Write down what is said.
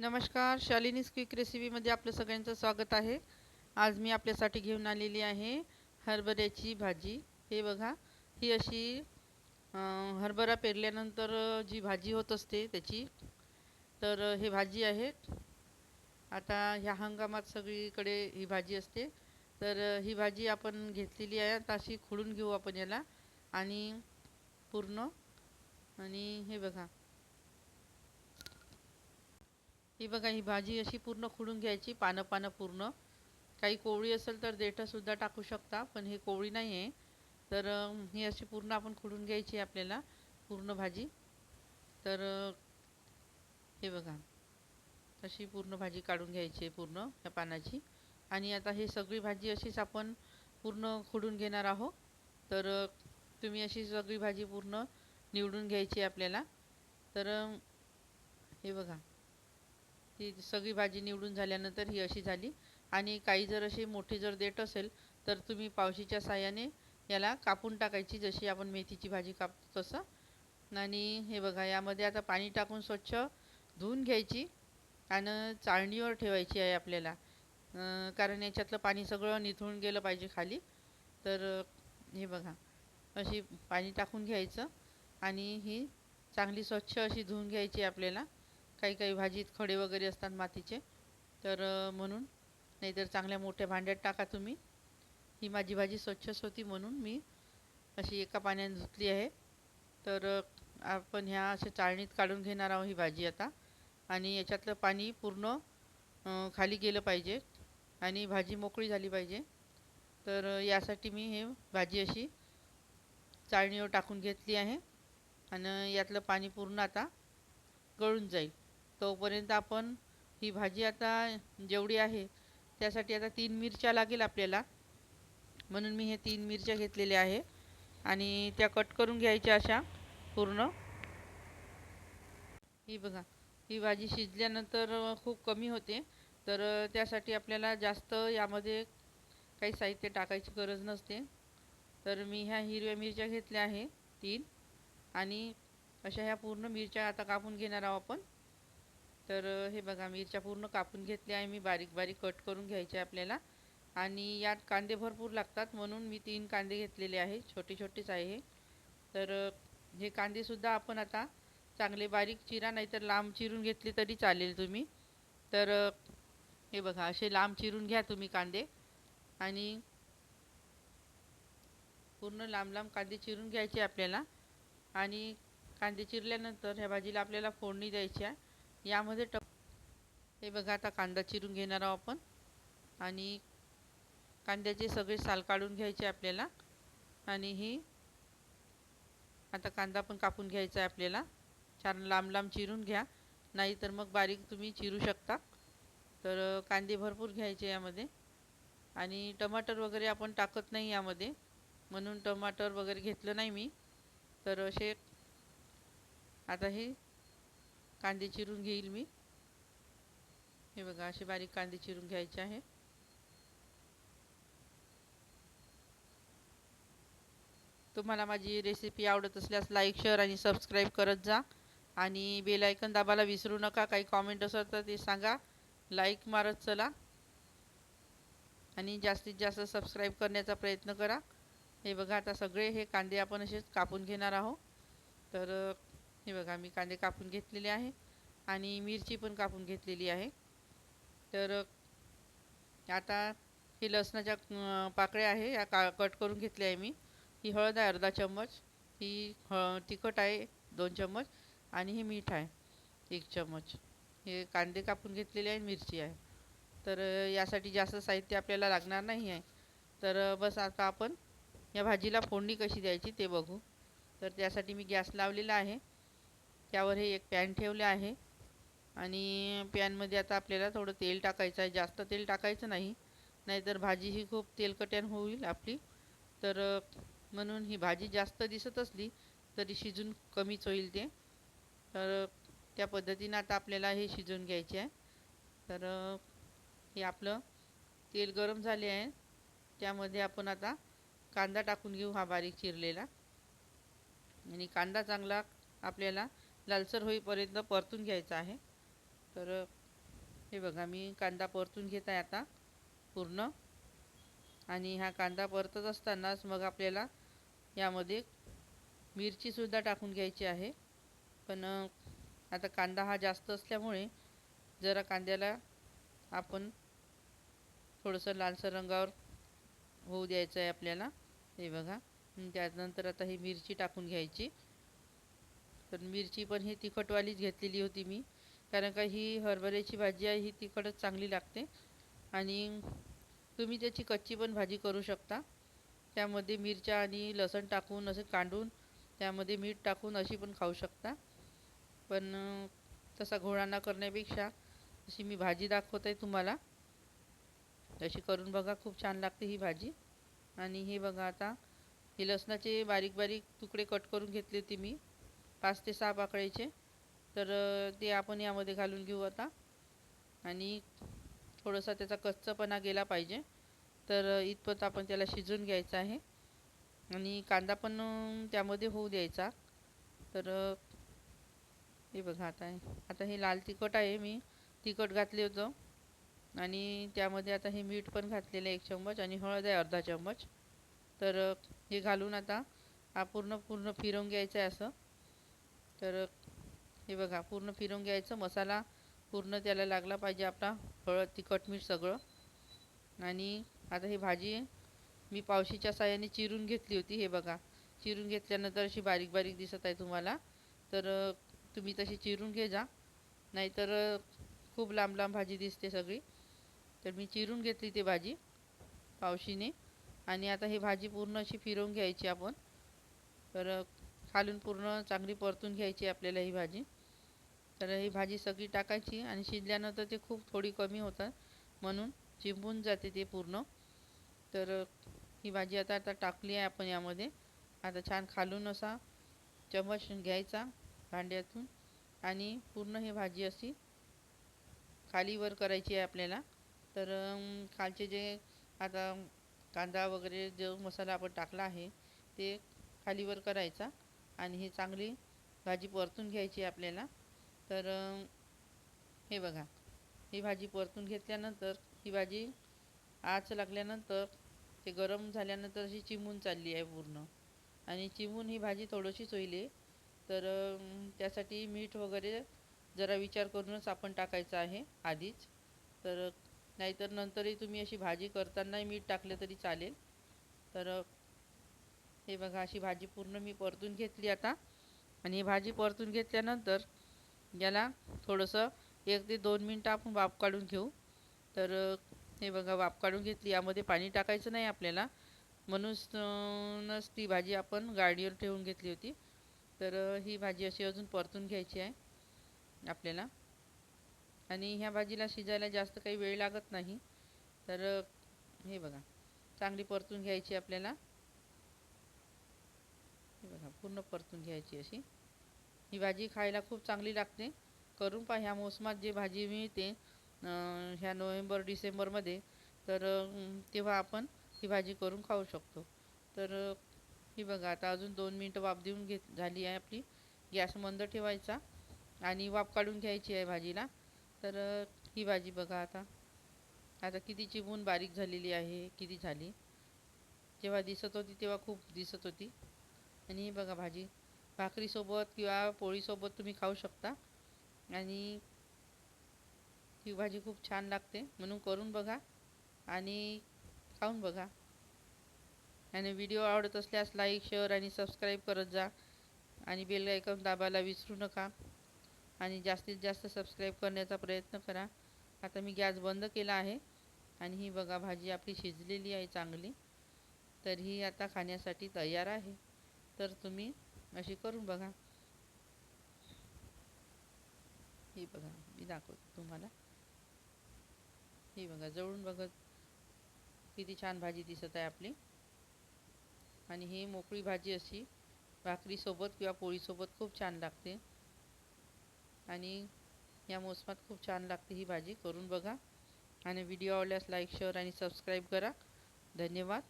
नमस्कार शालिनी क्विक रेसिपीमध्ये आपलं सगळ्यांचं स्वागत आहे. आज मी आपल्यासाठी घेऊन आलेली आहे हरभऱ्याची भाजी. हे बघा ही अशी हरभरा पेरल्यानंतर जी भाजी होत असते त्याची तर हे भाजी आहे. आता ह्या हंगामात सगळीकडे ही भाजी असते. तर ही भाजी आपण घेतलेली आहे आता अशी खुडून घेऊ आपण याला आणि पूर्ण. आणि हे बघा ही बघा ही भाजी अशी पूर्ण खुडून घ्यायची पानं पानं पूर्ण. काही कोवळी असेल तर देठंसुद्धा टाकू शकता पण हे कोवळी नाही आहे. तर ही अशी पूर्ण आपण खुडून घ्यायची आहे आपल्याला पूर्ण भाजी. तर हे बघा अशी पूर्ण भाजी काढून घ्यायची आहे पूर्ण या पानाची. आणि आता ही सगळी भाजी अशीच आपण पूर्ण खुडून घेणार आहोत. तर तुम्ही अशी सगळी भाजी पूर्ण निवडून घ्यायची आहे आपल्याला. तर हे बघा ही सगळी भाजी निवडून झाल्यानंतर ही अशी झाली. आणि काही जर अशी मोठी जर देठ असेल तर तुम्ही पावशीच्या साह्याने याला कापून टाकायची जशी आपण मेथीची भाजी कापतो तसं. आणि हे बघा यामध्ये आता पाणी टाकून स्वच्छ धुवून घ्यायची आणि चाळणीवर ठेवायची आहे आपल्याला. कारण याच्यातलं पाणी सगळं निथळून गेलं पाहिजे खाली. तर हे बघा अशी पाणी टाकून घ्यायचं. आणि ही चांगली स्वच्छ अशी धुवून घ्यायची आपल्याला. काही काही भाजीत खडे वगैरे असतात मातीचे. तर म्हणून नाहीतर चांगल्या मोठ्या भांड्यात टाका तुम्ही. ही माझी भाजी स्वच्छच होती म्हणून मी अशी एका पाण्याने धुतली आहे. तर आपण ह्या अशा चाळणीत काढून घेणार आहोत ही भाजी आता. आणि याच्यातलं पाणी पूर्ण खाली गेलं पाहिजे आणि भाजी मोकळी झाली पाहिजे. तर यासाठी मी हे भाजी अशी चाळणीवर टाकून घेतली आहे. आणि यातलं पाणी पूर्ण आता गळून जाईल. तोपर्यंत आपण ही भाजी आता जेवढी आहे त्यासाठी आता तीन मिरच्या लागेल आपल्याला. म्हणून मी हे तीन मिरच्या घेतलेल्या आहे. आणि त्या कट करून घ्यायच्या अशा पूर्ण. ही बघा ही भाजी शिजल्यानंतर खूप कमी होते. तर त्यासाठी आपल्याला जास्त यामध्ये काही साहित्य टाकायची गरज नसते. तर मी ह्या हिरव्या मिरच्या घेतल्या आहे तीन. आणि अशा ह्या पूर्ण मिरच्या आता कापून घेणार आहोत आपण. तर हे बघा मिरच्या पूर्ण कापून घेतल्या आहे मी. बारीक बारीक कट करून घ्यायचे आहे आपल्याला. आणि यात कांदे भरपूर लागतात म्हणून मी तीन कांदे घेतलेले आहे. छोटे छोटेच आहे हे. तर हे कांदेसुद्धा आपण आता चांगले बारीक चिरा नाहीतर लांब चिरून घेतले तरी चालेल तुम्ही. तर हे बघा असे लांब चिरून घ्या तुम्ही कांदे. आणि पूर्ण लांब लांब कांदे चिरून घ्यायचे आपल्याला. आणि कांदे चिरल्यानंतर ह्या भाजीला आपल्याला फोडणी द्यायची आहे. यामध्ये टप हे बघा आता कांदा चिरून घेणार आहोत आपण. आणि कांद्याचे सगळे साल काढून घ्यायचे आपल्याला. आणि ही आता कांदा पण कापून घ्यायचा आहे आपल्याला. छान लांब लांब चिरून घ्या. नाही तर मग बारीक तुम्ही चिरू शकता. तर कांदे भरपूर घ्यायचे यामध्ये. आणि टमाटर वगैरे आपण टाकत नाही यामध्ये. म्हणून टमाटर वगैरे घेतलं नाही मी. तर असे आता हे कांदे चिरून घेईल मी. हे बघा असे बारीक कांदे चिरून घ्यायचे आहे. तुम्हाला माझी रेसिपी आवडत असल्यास लाईक शेअर आणि सबस्क्राईब करत जा. आणि बेल आयकन दाबायला विसरू नका काही कॉमेंट असेल तर ते सांगा. लाईक मारत चला. आणि जास्तीत जास्त सबस्क्राईब करण्याचा प्रयत्न करा. हे बघा आता सगळे हे कांदे आपण असेच कापून घेणार आहोत. तर हे बघा मी कांदे कापून घेतलेले आहे आणि मिरची पण कापून घेतलेली आहे. तर आता ही लसणाच्या पाकळ्या आहे या का कट करून घेतल्या आहे मी. ही हळद आहे अर्धा चम्मच. ही ह तिखट आहे दोन चम्मच. आणि हे मीठ आहे एक चम्मच. हे कांदे कापून घेतलेले आहे मिरची आहे. तर यासाठी जास्त साहित्य आपल्याला लागणार नाही आहे. तर बस आता आपण या भाजीला फोडणी कशी द्यायची ते बघू. तर त्यासाठी मी गॅस लावलेला आहे. त्यावर हे एक पॅन ठेवले आहे. आणि पॅनमध्ये आता आपल्याला थोडं तेल टाकायचं आहे. जास्त तेल टाकायचं नाही. नाहीतर भाजी ही खूप तेलकट्यान होईल आपली. तर म्हणून ही भाजी जास्त दिसत असली तरी शिजून कमीच होईल ते. तर त्या पद्धतीनं आता आपल्याला हे शिजवून घ्यायचे आहे. तर हे आपलं तेल गरम झाले आहे. त्यामध्ये आपण आता कांदा टाकून घेऊ हा बारीक चिरलेला. आणि कांदा चांगला आपल्याला लालसर होईपर्यंत परतून घ्यायचं आहे. तर हे बघा मी कांदा परतून घेत आहे आता पूर्ण. आणि हा कांदा परतत असतानाच मग आपल्याला यामध्ये मिरचीसुद्धा टाकून घ्यायची आहे. पण आता कांदा हा जास्त असल्यामुळे जरा कांद्याला आपण थोडंसं लालसर रंगावर होऊ द्यायचं आहे आपल्याला. हे बघा त्यानंतर आता ही मिरची टाकून घ्यायची. तर मिरची पण ही तिखटवालीच घेतलेली होती मी. कारण का ही हरभऱ्याची भाजी आहे ही तिखटच चांगली लागते. आणि तुम्ही त्याची कच्ची पण भाजी करू शकता. त्यामध्ये मिरच्या आणि लसण टाकून असे कांडून त्यामध्ये मीठ टाकून अशी पण खाऊ शकता. पण तसा घोळाना करण्यापेक्षा अशी मी भाजी दाखवत आहे तुम्हाला. अशी करून बघा खूप छान लागते ही भाजी. आणि हे बघा आता हे लसणाचे बारीक बारीक तुकडे कट करून घेतले होते मी. पाच ते सहा पाकळ्याचे. तर ते आपण यामध्ये घालून घेऊ आता. आणि थोडासा त्याचा कच्चापणा गेला पाहिजे. तर अ, इथपत आपण त्याला शिजवून घ्यायचं आहे. आणि कांदा पण त्यामध्ये होऊ द्यायचा. तर हे बघा आता. आता हे लाल तिखट आहे. मी तिखट घातले होतं. आणि त्यामध्ये आता हे मीठ पण घातलेलं आहे एक चम्मच आणि हळद आहे अर्धा चम्मच. तर हे घालून आता हा पूर्ण पूर्ण फिरवून घ्यायचं आहे असं. तर हे बघा पूर्ण फिरून घ्यायचं. मसाला पूर्ण त्याला लागला पाहिजे आपला. हळद तिखट मीठ सगळं. आणि आता ही भाजी मी पावशीच्या साह्याने चिरून घेतली होती हे बघा. चिरून घेतल्यानंतर अशी बारीक बारीक दिसत आहे तुम्हाला. तर तुम्ही तशी चिरून घे जा. नाहीतर खूप लांब लांब भाजी दिसते सगळी. तर मी चिरून घेतली ती भाजी पावशीने. आणि आता ही भाजी पूर्ण अशी फिरवून घ्यायची आपण. तर खालून पूर्ण चांगली परतून घ्यायची आपल्याला ही भाजी. तर ही भाजी सगळी टाकायची आणि शिजल्यानंतर ते खूप थोडी कमी होतात म्हणून चिंबून जाते ते पूर्ण. तर ही भाजी आता आता टाकली आहे आपण यामध्ये. आता छान खालून असा चमच घ्यायचा भांड्यातून आणि पूर्ण ही भाजी अशी खालीवर करायची आहे आपल्याला. तर खालचे जे आता कांदा वगैरे जो मसाला आपण टाकला आहे ते खालीवर करायचा. आणि ही चांगली भाजी परतून घ्यायची आहे आपल्याला. तर हे बघा. ही भाजी परतून घेतल्यानंतर ही भाजी आच लागल्यानंतर ते गरम झाल्यानंतर अशी चिमून चालली आहे पूर्ण. आणि चिमून ही भाजी थोडीशीच होईल तर त्यासाठी मीठ वगैरे जरा विचार करूनच आपण टाकायचं आहे आधीच. तर नाहीतर नंतरही तुम्ही अशी भाजी करतानाही मीठ टाकलं तरी चालेल. तर हे बघा अशी भाजी पूर्ण मी परतून घेतली आता. आणि ही भाजी परतून घेतल्यानंतर याला थोडंसं एक ते दोन मिनटं आपण वाफ काढून घेऊ. तर हे बघा वाफ काढून घेतली. यामध्ये पाणी टाकायचं नाही आपल्याला. म्हणूनच ती भाजी आपण गाडीवर ठेवून घेतली होती. तर ही भाजी अशी अजून परतून घ्यायची आहे आपल्याला. आणि ह्या भाजीला शिजायला जास्त काही वेळ लागत नाही. तर हे बघा चांगली परतून घ्यायची आपल्याला. बघा पूर्ण परतून घ्यायची अशी. ही भाजी खायला खूप चांगली लागते. करून पहा ह्या मोसमात जे भाजी मिळते ह्या नोव्हेंबर डिसेंबरमध्ये तर तेव्हा आपण ही भाजी करून खाऊ शकतो. तर ही बघा आता अजून दोन मिनटं वाफ देऊन घेत झाली आहे आपली. गॅस मंद ठेवायचा आणि वाफ काढून घ्यायची आहे भाजीला. तर ही भाजी बघा आता. आता किती चिमून बारीक झालेली आहे किती झाली? जेव्हा दिसत होती तेव्हा खूप दिसत होती. आणि ही बघा भाजी भाकरीसोबत किंवा पोळीसोबत तुम्ही खाऊ शकता. आणि ही भाजी खूप छान लागते. म्हणून करून बघा आणि खाऊन बघा. आणि व्हिडिओ आवडत असल्यास लाईक शेअर आणि सबस्क्राईब करत जा. आणि बेल आयकॉन दाबायला विसरू नका. आणि जास्तीत जास्त सबस्क्राईब करण्याचा प्रयत्न करा. आता मी गॅस बंद केला आहे. आणि ही बघा भाजी आपली शिजलेली आहे चांगली. तर ही आता खाण्यासाठी तयार आहे. तर तुम्ही अशी करून बघा. ही बघा मी दाखवते तुम्हाला. ही बघा जवळून बघत किती छान भाजी दिसत आहे आपली. आणि ही मोकळी भाजी अशी भाकरीसोबत किंवा पोळीसोबत खूप छान लागते. आणि या मोसमात खूप छान लागते ही भाजी. करून बघा. आणि व्हिडिओ आवडल्यास लाईक शेअर आणि सबस्क्राईब करा. धन्यवाद.